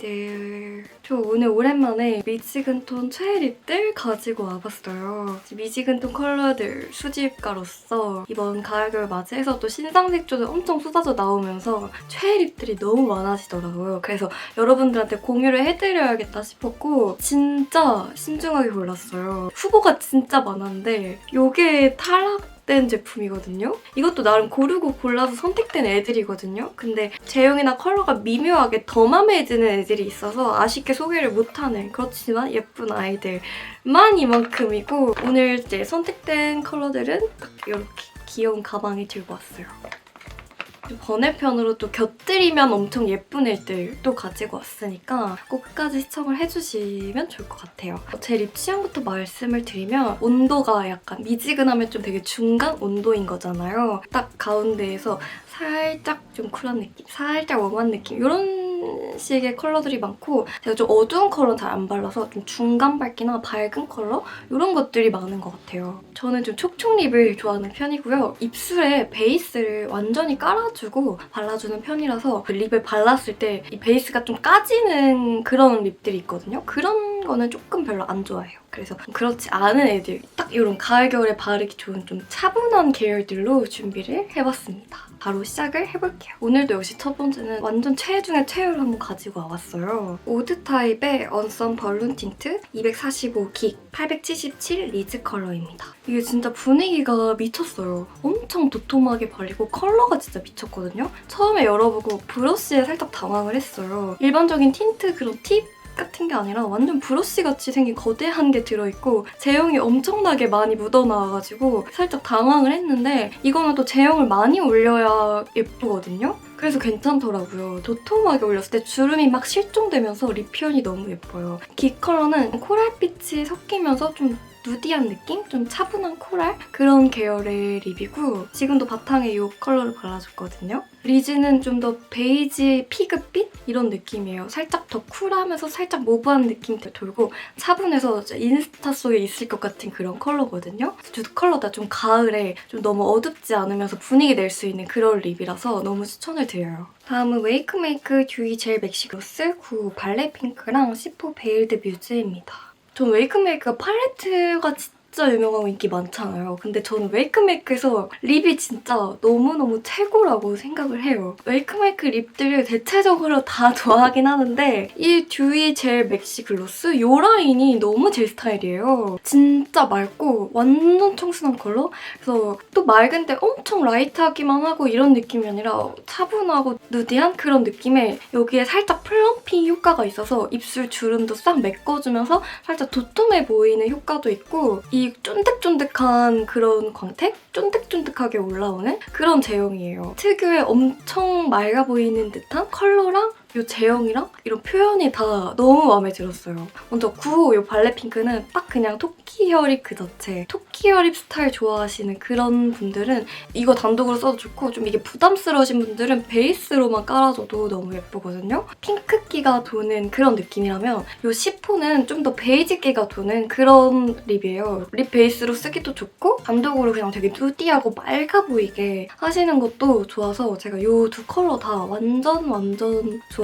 아이들 저 오늘 오랜만에 미지근 톤 최애 립들 가지고 와봤어요. 미지근 톤 컬러들 수집가로서 이번 가을 겨울 맞이해서 또 신상 색조들 엄청 쏟아져 나오면서 최애 립들이 너무 많아지더라고요. 그래서 여러분들한테 공유를 해드려야겠다 싶었고 진짜 신중하게 골랐어요. 후보가 진짜 많았는데 이게 탈락 된 제품이거든요. 이것도 나름 고르고 골라서 선택된 애들이거든요. 근데 제형이나 컬러가 미묘하게 더 맘에 드는 애들이 있어서 아쉽게 소개를 못하는 그렇지만 예쁜 아이들만 이만큼이고 오늘 이제 선택된 컬러들은 딱 이렇게 귀여운 가방에 들고 왔어요. 번외편으로 또 곁들이면 엄청 예쁜 애들도 가지고 왔으니까 꼭 끝까지 시청을 해주시면 좋을 것 같아요. 제 립 취향부터 말씀을 드리면 온도가 약간 미지근하면 좀 되게 중간 온도인 거잖아요. 딱 가운데에서 살짝 좀 쿨한 느낌, 살짝 웜한 느낌 이런 식의 컬러들이 많고 제가 좀 어두운 컬러는 잘 안 발라서 좀 중간 밝기나 밝은 컬러 이런 것들이 많은 것 같아요. 저는 좀 촉촉 립을 좋아하는 편이고요. 입술에 베이스를 완전히 깔아주고 발라주는 편이라서 그 립을 발랐을 때 이 베이스가 좀 까지는 그런 립들이 있거든요. 그런 거는 조금 별로 안 좋아해요. 그래서 그렇지 않은 애들, 딱 이런 가을, 겨울에 바르기 좋은 좀 차분한 계열들로 준비를 해봤습니다. 바로 시작을 해볼게요. 오늘도 역시 첫 번째는 완전 최애 중에 최애를 한번 가지고 와봤어요. 오드 타입의 언썸 벌룬 틴트 245긱 877 리즈 컬러입니다. 이게 진짜 분위기가 미쳤어요. 엄청 도톰하게 발리고 컬러가 진짜 미쳤거든요. 처음에 열어보고 브러쉬에 살짝 당황을 했어요. 일반적인 틴트 그런 팁 같은 게 아니라 완전 브러쉬 같이 생긴 거대한 게 들어있고 제형이 엄청나게 많이 묻어나와가지고 살짝 당황을 했는데 이거는 또 제형을 많이 올려야 예쁘거든요. 그래서 괜찮더라고요. 도톰하게 올렸을 때 주름이 막 실종되면서 립 표현이 너무 예뻐요. 기 컬러는 코랄빛이 섞이면서 좀 누디한 느낌? 좀 차분한 코랄? 그런 계열의 립이고 지금도 바탕에 이 컬러를 발라줬거든요. 리즈는 좀 더 베이지 피그빛? 이런 느낌이에요. 살짝 더 쿨하면서 살짝 모브한 느낌도 돌고 차분해서 인스타 속에 있을 것 같은 그런 컬러거든요. 두 컬러 다 좀 가을에 좀 너무 어둡지 않으면서 분위기 낼 수 있는 그런 립이라서 너무 추천을 드려요. 다음은 웨이크메이크 듀이 젤 맥시 gloss 9 발레 핑크랑 시포 베일드 뮤즈입니다. 전 웨이크메이크가 팔레트가 진짜 유명하고 인기 많잖아요. 근데 저는 웨이크메이크에서 립이 진짜 너무너무 최고라고 생각을 해요. 웨이크메이크 립들을 대체적으로 다 좋아하긴 하는데 이 듀이 젤 맥시 글로스 이 라인이 너무 제 스타일이에요. 진짜 맑고 완전 청순한 컬러? 그래서 또 맑은데 엄청 라이트하기만 하고 이런 느낌이 아니라 차분하고 누디한 그런 느낌에 여기에 살짝 플럼핑 효과가 있어서 입술 주름도 싹 메꿔주면서 살짝 도톰해 보이는 효과도 있고 이 쫀득쫀득한 그런 광택? 쫀득쫀득하게 올라오는 그런 제형이에요. 특유의 엄청 맑아 보이는 듯한 컬러랑 이 제형이랑 이런 표현이 다 너무 마음에 들었어요. 먼저 9호 이 발레 핑크는 딱 그냥 토끼 헤어립 그 자체. 토끼 헤어립 스타일 좋아하시는 그런 분들은 이거 단독으로 써도 좋고 좀 이게 부담스러우신 분들은 베이스로만 깔아줘도 너무 예쁘거든요. 핑크기가 도는 그런 느낌이라면 이 10호는 좀 더 베이지기가 도는 그런 립이에요. 립 베이스로 쓰기도 좋고 단독으로 그냥 되게 누디하고 맑아 보이게 하시는 것도 좋아서 제가 이 두 컬러 다 완전 완전 좋아요.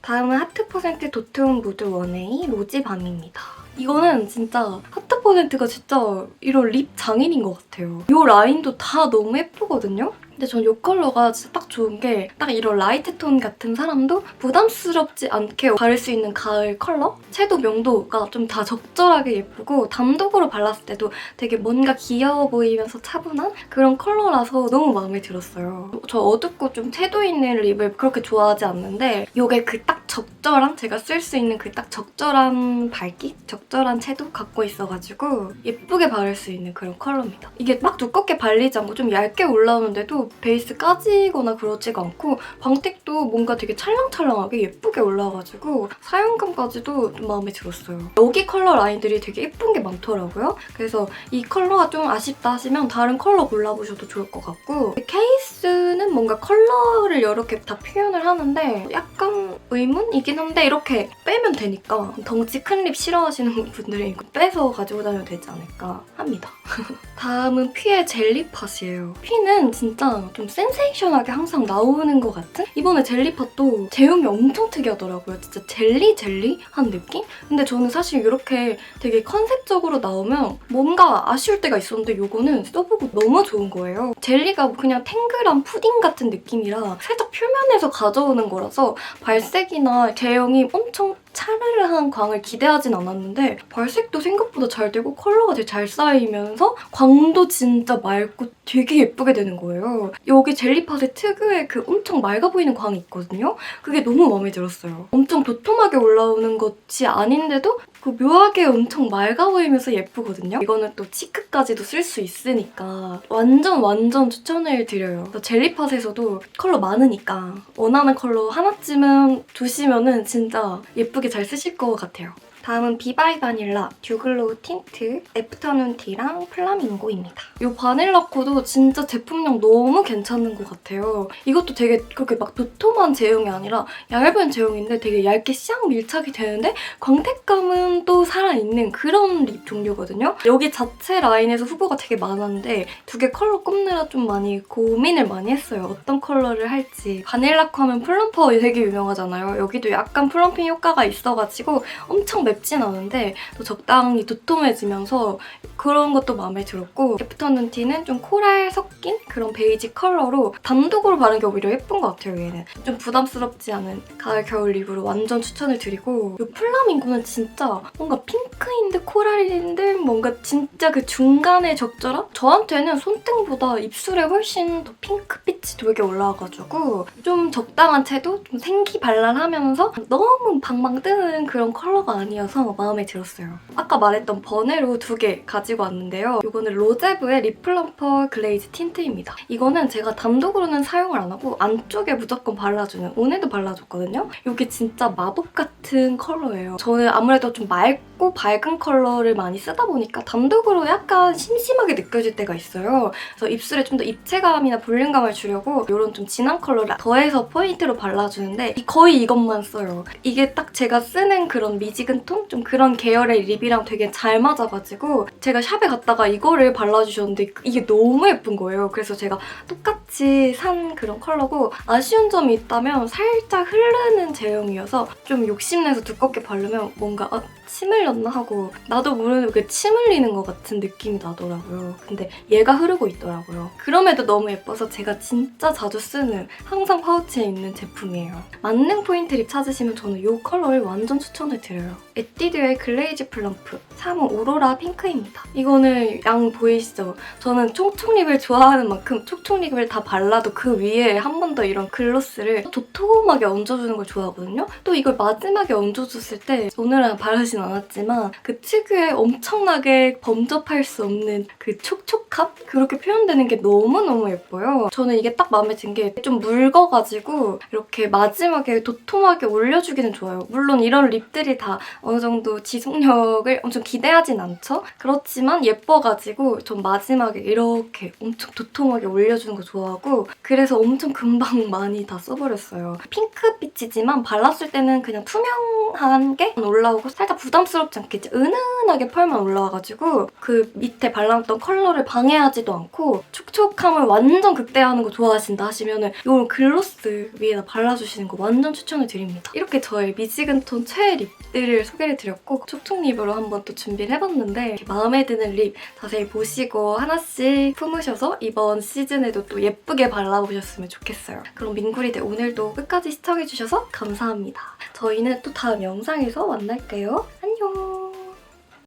다음은 하트 퍼센트 도트온 무드 원웨이 로지 밤입니다. 이거는 진짜 하트 퍼센트가 진짜 이런 립 장인인 것 같아요. 이 라인도 다 너무 예쁘거든요? 근데 전 이 컬러가 진짜 딱 좋은 게 딱 이런 라이트 톤 같은 사람도 부담스럽지 않게 바를 수 있는 가을 컬러? 채도 명도가 좀 다 적절하게 예쁘고 단독으로 발랐을 때도 되게 뭔가 귀여워 보이면서 차분한 그런 컬러라서 너무 마음에 들었어요. 저 어둡고 좀 채도 있는 립을 그렇게 좋아하지 않는데 이게 그 딱 적절한 제가 쓸 수 있는 그 딱 적절한 밝기? 적절한 채도 갖고 있어가지고 예쁘게 바를 수 있는 그런 컬러입니다. 이게 막 두껍게 발리지 않고 좀 얇게 올라오는데도 베이스 까지거나 그러지가 않고 광택도 뭔가 되게 찰랑찰랑하게 예쁘게 올라와가지고 사용감까지도 좀 마음에 들었어요. 여기 컬러 라인들이 되게 예쁜 게 많더라고요. 그래서 이 컬러가 좀 아쉽다 하시면 다른 컬러 골라보셔도 좋을 것 같고 케이스는 뭔가 컬러를 이렇게 다 표현을 하는데 약간 의문이긴 한데 이렇게 빼면 되니까 덩치 큰 립 싫어하시는 분들이 이거 빼서 가지고 다녀도 되지 않을까 합니다. 다음은 퓨의 젤리팟이에요. 퓨는 진짜 좀 센세이션하게 항상 나오는 것 같은? 이번에 젤리팟도 제형이 엄청 특이하더라고요. 진짜 젤리 젤리한 느낌? 근데 저는 사실 이렇게 되게 컨셉적으로 나오면 뭔가 아쉬울 때가 있었는데 이거는 써보고 너무 좋은 거예요. 젤리가 그냥 탱글한 푸딩 같은 느낌이라 살짝 표면에서 가져오는 거라서 발색이나 제형이 엄청 차르르한 광을 기대하진 않았는데 발색도 생각보다 잘 되고 컬러가 되게 잘 쌓이면서 광도 진짜 맑고 되게 예쁘게 되는 거예요. 여기 젤리팟의 특유의 그 엄청 맑아 보이는 광이 있거든요. 그게 너무 마음에 들었어요. 엄청 도톰하게 올라오는 것이 아닌데도 그 묘하게 엄청 맑아 보이면서 예쁘거든요. 이거는 또 치크까지도 쓸 수 있으니까 완전 완전 추천을 드려요. 또 젤리팟에서도 컬러 많으니까 원하는 컬러 하나쯤은 두시면은 진짜 예쁘게 잘 쓰실 것 같아요. 다음은 비바이 바닐라 듀글로우 틴트 애프터눈 티랑 플라밍고입니다. 이 바닐라 코도 진짜 제품력 너무 괜찮은 것 같아요. 이것도 되게 그렇게 막 도톰한 제형이 아니라 얇은 제형인데 되게 얇게 싹 밀착이 되는데 광택감은 또 살아있는 그런 립 종류거든요. 여기 자체 라인에서 후보가 되게 많았는데 두 개 컬러 꼽느라 좀 많이 고민을 많이 했어요. 어떤 컬러를 할지. 바닐라 코 하면 플럼퍼 되게 유명하잖아요. 여기도 약간 플럼핑 효과가 있어가지고 엄청 맵진 않은데 또 적당히 도톰해지면서 그런 것도 마음에 들었고 애프터눈 티는 좀 코랄 섞인 그런 베이지 컬러로 단독으로 바르는 게 오히려 예쁜 것 같아요 얘는. 좀 부담스럽지 않은 가을 겨울 립으로 완전 추천을 드리고 이 플라밍고는 진짜 뭔가 핑크인데 코랄인데 뭔가 진짜 그 중간에 적절한? 저한테는 손등보다 입술에 훨씬 더 핑크빛이 되게 올라와가지고 좀 적당한 채도 좀 생기 발랄하면서 너무 방방 뜨는 그런 컬러가 아니어서 마음에 들었어요. 아까 말했던 버네로 두 개 가지고 왔는데요. 이거는 로제브의 립플럼퍼 글레이즈 틴트입니다. 이거는 제가 단독으로는 사용을 안 하고 안쪽에 무조건 발라주는 오늘도 발라줬거든요. 이게 진짜 마법 같은 컬러예요. 저는 아무래도 좀 맑고 밝은 컬러를 많이 쓰다 보니까 단독으로 약간 심심하게 느껴질 때가 있어요. 그래서 입술에 좀 더 입체감이나 볼륨감을 주려고 이런 좀 진한 컬러를 더해서 포인트로 발라주는데 거의 이것만 써요. 이게 딱 제가 쓰는 그런 미지근 톤? 좀 그런 계열의 립이랑 되게 잘 맞아가지고 제가 샵에 갔다가 이거를 발라주셨는데 이게 너무 예쁜 거예요. 그래서 제가 똑같이 산 그런 컬러고 아쉬운 점이 있다면 살짝 흐르는 제형이어서 좀 욕심내서 두껍게 바르면 뭔가 아, 침 흘렸나 하고 나도 모르는 그침 흘리는 것 같은 느낌이 나더라고요. 근데 얘가 흐르고 있더라고요. 그럼에도 너무 예뻐서 제가 진짜 자주 쓰는 항상 파우치에 있는 제품이에요. 만능 포인트 립 찾으시면 저는 이 컬러를 완전 추천을 드려요. 에뛰드의 글레이즈 플럼프 3호 오로라 핑크입니다. 이거는 양 보이시죠? 저는 촉촉립을 좋아하는 만큼 촉촉립을 다 발라도 그 위에 한 번 더 이런 글로스를 도톰하게 얹어주는 걸 좋아하거든요. 또 이걸 마지막에 얹어줬을 때 오늘은 바르진 않았지만 그 특유의 엄청나게 범접할 수 없는 그 촉촉함? 그렇게 표현되는 게 너무너무 예뻐요. 저는 이게 딱 마음에 든 게 좀 묽어가지고 이렇게 마지막에 도톰하게 올려주기는 좋아요. 물론 이런 립들이 다 어느 정도 지속력을 엄청 기대하진 않죠? 그렇지만 예뻐가지고 전 마지막에 이렇게 엄청 도톰하게 올려주는 거 좋아하고 그래서 엄청 금방 많이 다 써버렸어요. 핑크빛이지만 발랐을 때는 그냥 투명한 게 올라오고 살짝 부담스럽지 않게 은은하게 펄만 올라와가지고 그 밑에 발라놨던 컬러를 방해하지도 않고 촉촉함을 완전 극대화하는 거 좋아하신다 하시면은 이런 글로스 위에다 발라주시는 거 완전 추천을 드립니다. 이렇게 저의 미지근 톤 최애 립들을 소개를 드렸고 촉촉 립으로 한번 또 준비를 해봤는데 마음에 드는 립 자세히 보시고 하나씩 품으셔서 이번 시즌에도 또 예쁘게 발라보셨으면 좋겠어요. 그럼 민구리들 오늘도 끝까지 시청해주셔서 감사합니다. 저희는 또 다음 영상에서 만날게요. 안녕!